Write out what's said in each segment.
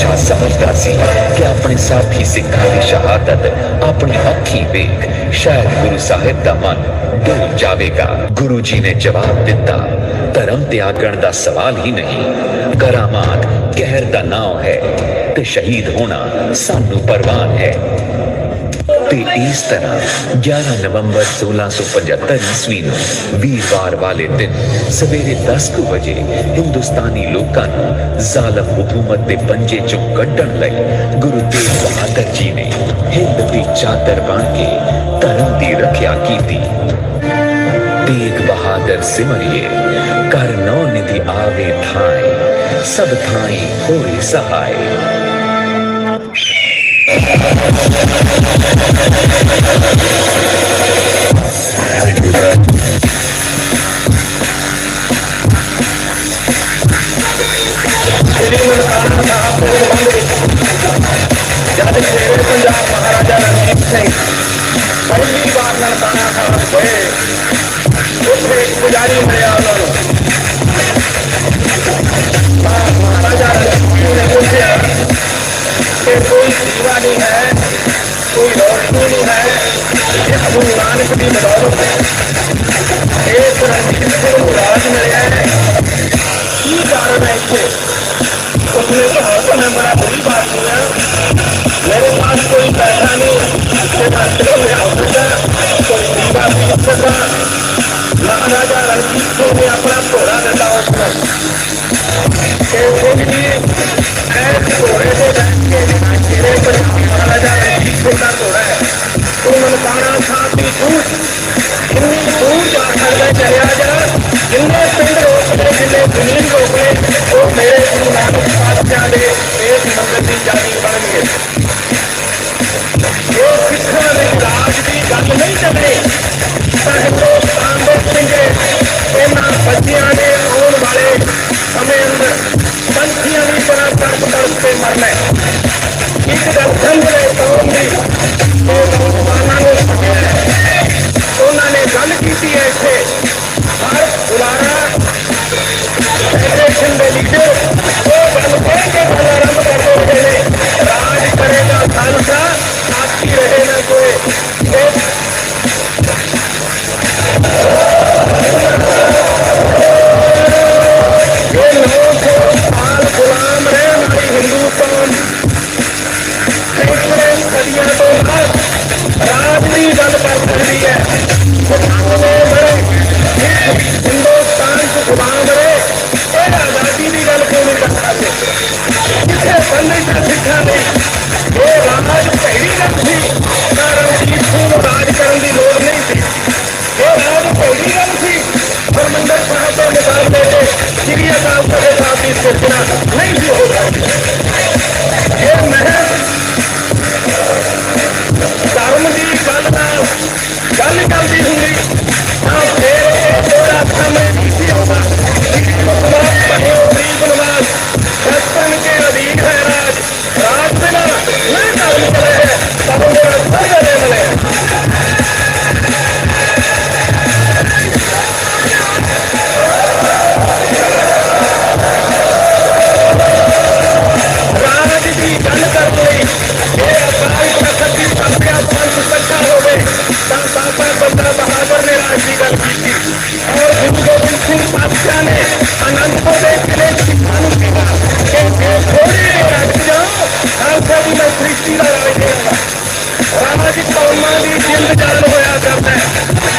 ਬਾਦਸ਼ਾਹ ਸਮਝਦਾ ਸੀ ਕਿ ਆਪਣੇ ਸਾਥੀ ਸਿੱਖਾਂ ਦੀ ਸ਼ਹਾਦਤ ਆਪਣੇ ਅੱਖੀਂ ਵੇਖ ਸ਼ਾਇਦ ਗੁਰੂ ਸਾਹਿਬ ਦਾ ਮਨ ਡੋਲ ਜਾਵੇਗਾ ਗੁਰੂ ਜੀ ਨੇ ਜਵਾਬ ਦਿੱਤਾ ਧਰਮ ਤਿਆਗਣ ਦਾ ਸਵਾਲ ਹੀ ਨਹੀਂ ਕਰਾਮਾਤ ਕਹਿਰ ਦਾ ਨਾਮ ਹੈ ਤੇ ਸ਼ਹੀਦ ਹੋਣਾ ਸਾਨੂੰ ਪਰਵਾਨ ਹੈ ਤੇ ਇਸ ਤਰ੍ਹਾਂ 11 ਨਵੰਬਰ 1675 ਈਸਵੀ ਨੂੰ ਵੀਰਵਾਰ ਵਾਲੇ ਦਿਨ ਸਵੇਰੇ 10 ਵਜੇ ਹਿੰਦੁਸਤਾਨੀ ਲੋਕਾਂ ਨੂੰ ਜ਼ਾਲਮ ਹਕੂਮਤ ਦੇ ਪੰਜੇ ਚੋਂ ਕੱਢਣ ਲਈ ਗੁਰੂ ਤੇਗ ਬਹਾਦਰ ਜੀ ਨੇ ਹਿੰਦ ਦੀ ਚਾਦਰ ਬਣ ਕੇ ਧਰਮ ਦੀ ਰੱਖਿਆ ਕੀਤੀ। ਤੇਗ ਬਹਾਦਰ ਸਿਮਰਿਏ ਕਰ ਨੌ ਨਿਧੀ ਆਵੇ ਥਾਏ, ਸਭ ਥਾਈ ਹੋਏ ਸਹਾਏ। पहली बार नरकाना खान हुए उसे पुजारी मरे आलो नहीं है। कोई और क्यों नहीं तो तो है। ये गुरु नानक की बदौलत है एक रंजीत को राज मिले हैं। की कारण है इससे उसने तो हर समय बड़ा बुरी बात सुना मेरे पास कोई पैसा नहीं। मेरे पास सिर्फ़ मेरा ऑफिसर कोई बीमा भी सकता महाराजा रंजीत को मैं अपना घोड़ा देता हूँ उसमें घोड़े से बैठ के बेटा घोड़ा है तू मनकाना छाप की छूट जिन्नी दूर जा सकता चलिया जा जिन्ने पिंड रोक ले जिन्ने ज़मीन रोक ले वो मेरे गुरु नानक पातशाह के एक मंदिर की जानी बन गए वो सिखों के राज की गल नहीं चलनी पर हिंदुस्तान के पिंडे इन्होंने बच्चिया ने आने वाले समय अंदर पंछियों की तरह तड़प तड़प के मरना మీకు అర్థం చేస్తూ ఉంది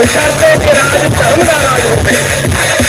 बशर्ते कि राज धर्म का राज हो।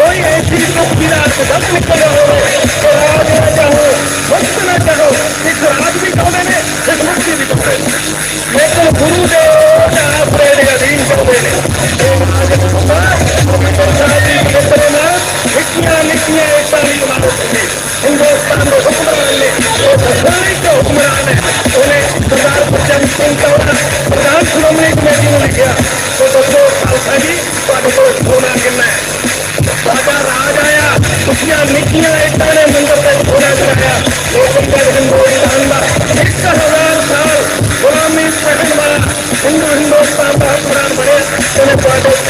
कोई ऐसी तस्वीरा कदम निकल रहा हो तो राज ना चाहो वक्त ना चाहो इस राज भी कह ने इस मुक्ति भी कौड़े लेकिन गुरुदेव हिंदुस्तान है प्रधान श्रोमणी कमेटी ने लिखा तो खालसा जी तो गिरना है। मिट्टिया मिट्टिया एकता ने मंदिर तक पूरा कराया। वो सुंदर हिंदू इंसान का हज़ार साल, गुलामी सहन वाला हिंदू हिंदुस्तान का पूरा तेरे तुम्हें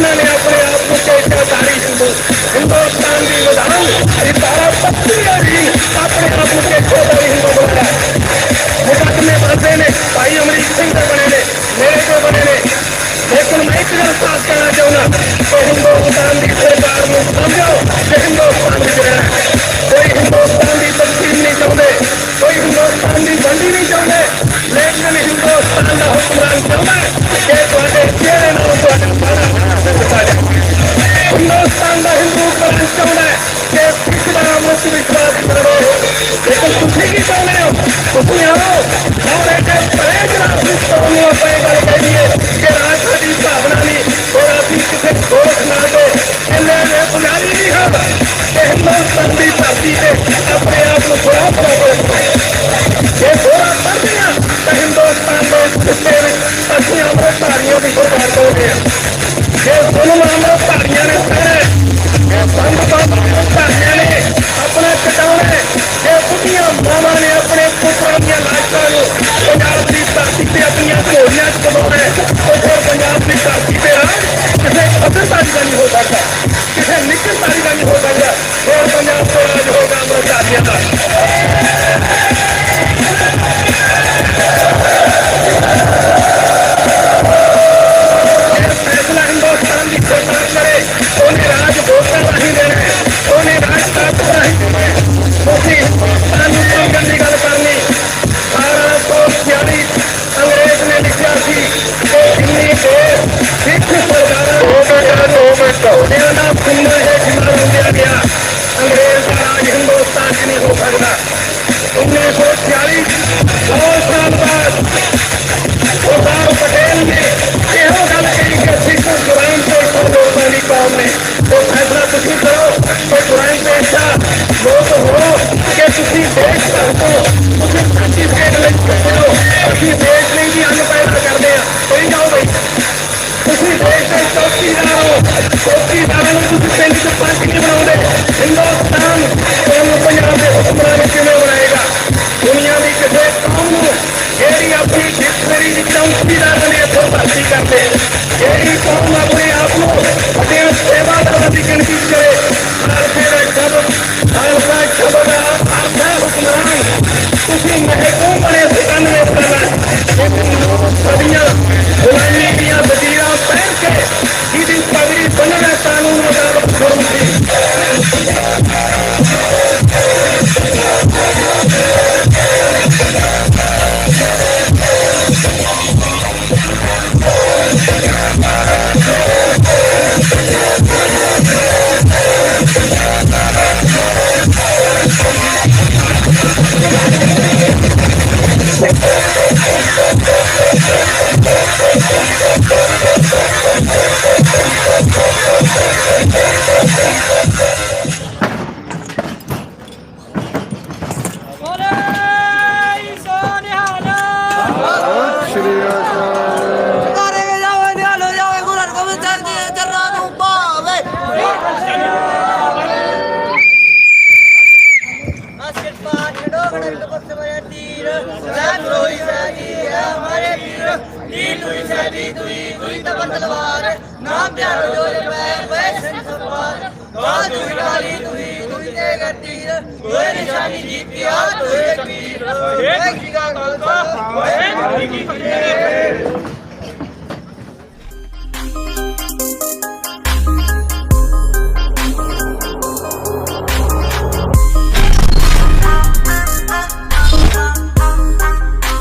जितना ने अपने आप को कैसे तारीफ हिंदुस्तान की विधान अपने आप को लोग हो सर्टिफिकेट लिख भी अन्न पैसा कर दिया कोई जाओ भाई किसी देश में चौकीदार हो चौकीदार हो तुम पिंड से नहीं बनाओगे इंदौर तलवार नाम प्यारो जो मैं वैसे सवार बात हुई डाली तुई तुई ते गतीर कोई निशानी जीत गया तुई एक वीर एक की गाल का